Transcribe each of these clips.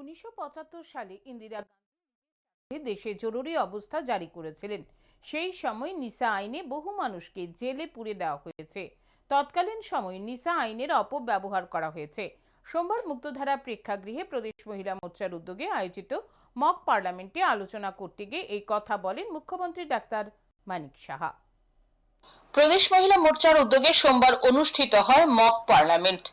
উনিশশো পঁচাত্তর সালে ইন্দিরা গান্ধী দেশে জরুরি অবস্থা জারি করেছিলেন। সেই সময় নিসা আইনে বহু মানুষকে জেলে পুরে দেওয়া হয়েছে। তৎকালীন সময় নিসা আইনের অপব্যবহার করা হয়েছে। সোমবার মুক্তধারা প্রেক্ষাগৃহে প্রদেশ মহিলা মোর্চার উদ্যোগে আয়োজিত মক পার্লামেন্টে আলোচনা করতে গিয়ে এই কথা বলেন মুখ্যমন্ত্রী ডাক্তার মানিক সাহা। প্রদেশ মহিলা মোর্চার উদ্যোগে সোমবার অনুষ্ঠিত হয় মক পার্লামেন্ট।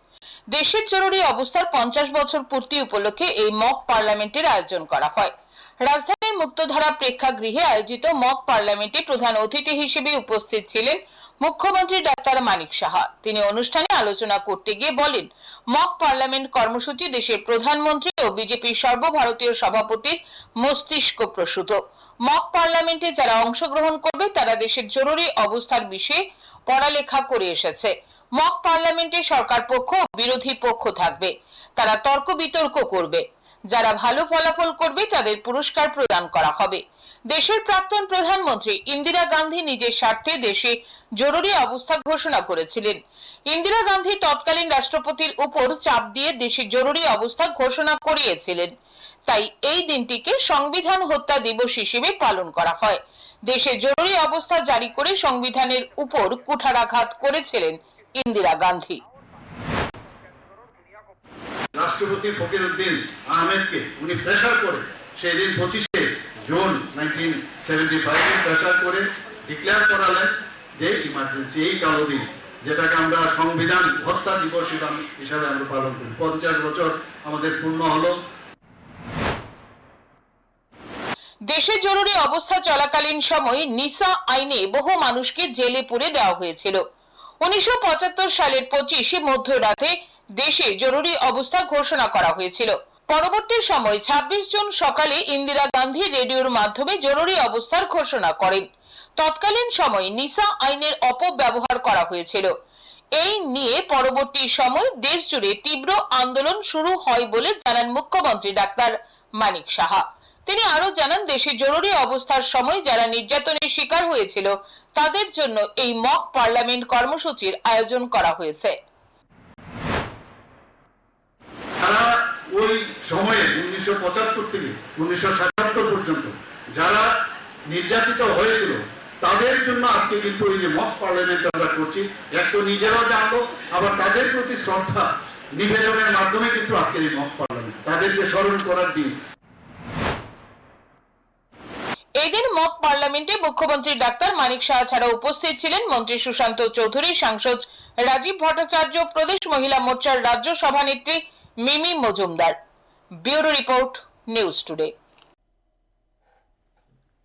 দেশের জরুরি অবস্থার পঞ্চাশ বছর পূর্তি উপলক্ষে এই মক পার্লামেন্টের আয়োজন করা হয়। রাজধানীর মুক্তধারা প্রেক্ষাগৃহে আয়োজিত মক পার্লামেন্টে প্রধান অতিথি হিসেবে উপস্থিত ছিলেন মুখ্যমন্ত্রী ডাক্তার মানিক সাহা। তিনি অনুষ্ঠানে আলোচনা করতে গিয়ে বলেন, মক পার্লামেন্ট কর্মসূচি দেশের প্রধানমন্ত্রী ও বিজেপির সর্বভারতীয় সভাপতির মস্তিষ্ক প্রসূত। মক পার্লামেন্টে যারা অংশগ্রহণ করবে, তারা দেশের জরুরি অবস্থার বিষয়ে পড়ালেখা করে এসেছে। মক পার্লামেন্টে সরকার পক্ষ বিরোধী পক্ষ থাকবে। তারা তর্ক বিতর্ক করবে। যারা ভালো ফলাফল করবে, তাদের পুরস্কার প্রদান করা হবে। দেশের প্রাক্তন প্রধানমন্ত্রী ইন্দিরা গান্ধী নিজের স্বার্থে দেশে জরুরি অবস্থা ঘোষণা করেছিলেন। ইন্দিরা গান্ধী তৎকালীন রাষ্ট্রপতির উপর চাপ দিয়ে দেশে জরুরি অবস্থা ঘোষণা করিয়েছিলেন। তাই এই দিনটিকে সংবিধান হত্যা দিবস হিসেবে পালন করা হয়। দেশে জরুরি অবস্থা জারি করে সংবিধানের উপর কুঠারাঘাত করেছিলেন ইন্দিরা গান্ধী। রাষ্ট্রপতি ফকির উদ্দিন আহমেদকে উনি প্রেশার করে সেই দিন পঁচিশে জুন নাইনটিন সেভেন্টি ফাইভে প্রেশার করে ডিক্লেয়ার করালেন যে ইমার্জেন্সি এই কালোদিন যেটাকে আমরা সংবিধান হত্যা দিবস হিসাবে- হিসাবে আমরা পালন করি। পঞ্চাশ বছর আমাদের পূর্ণ হলো। দেশে জরুরি অবস্থা চলাকালীন সময় নিসা আইনে বহু মানুষকে জেলে পুরে দেওয়া হয়েছিল। উনিশশো সালের পঁচিশে মধ্যরাতে দেশে জরুরি অবস্থা ঘোষণা করা হয়েছিল। পরবর্তী সময় ২৬ জুন সকালে ইন্দিরা গান্ধী রেডিওর মাধ্যমে জরুরি অবস্থার ঘোষণা করেন। তৎকালীন সময় নিসা আইনের অপব্যবহার করা হয়েছিল। এই নিয়ে পরবর্তী সময় দেশ জুড়ে তীব্র আন্দোলন শুরু হয় বলে জানান মুখ্যমন্ত্রী ডাক্তার মানিক সাহা। তিনি আরও জানান, দেশে জরুরি অবস্থার সময় যারা নির্যাতনের শিকার হয়েছিল, তাদের জন্য এই মক পার্লামেন্ট কর্মসূচির আয়োজন করা হয়েছে। ওই সময়ে উনিশশো পঁচাত্তর থেকে উনিশশো সাতাত্তর পর্যন্ত যারা নির্যাতিত হয়েছিল, তাদের জন্য আজকে কিন্তু যে মক পার্লামেন্ট আমরা করছি জানব আবার তাদের প্রতি শ্রদ্ধা নিবেদনের মাধ্যমে কিন্তু আজকের এই মক পার্লামেন্ট, তাদেরকে স্মরণ করার দিন এদিন মক পার্লামেন্টে মুখ্যমন্ত্রী ডাক্তার মানিক শাহ ছাড়া উপস্থিত ছিলেন মন্ত্রী সুশান্ত চৌধুরী, সাংসদ রাজীব ভট্টাচার্য, প্রদেশ মহিলা মোর্চার রাজ্য সভানেত্রী Mimi Majumdar. Bureau report, news today.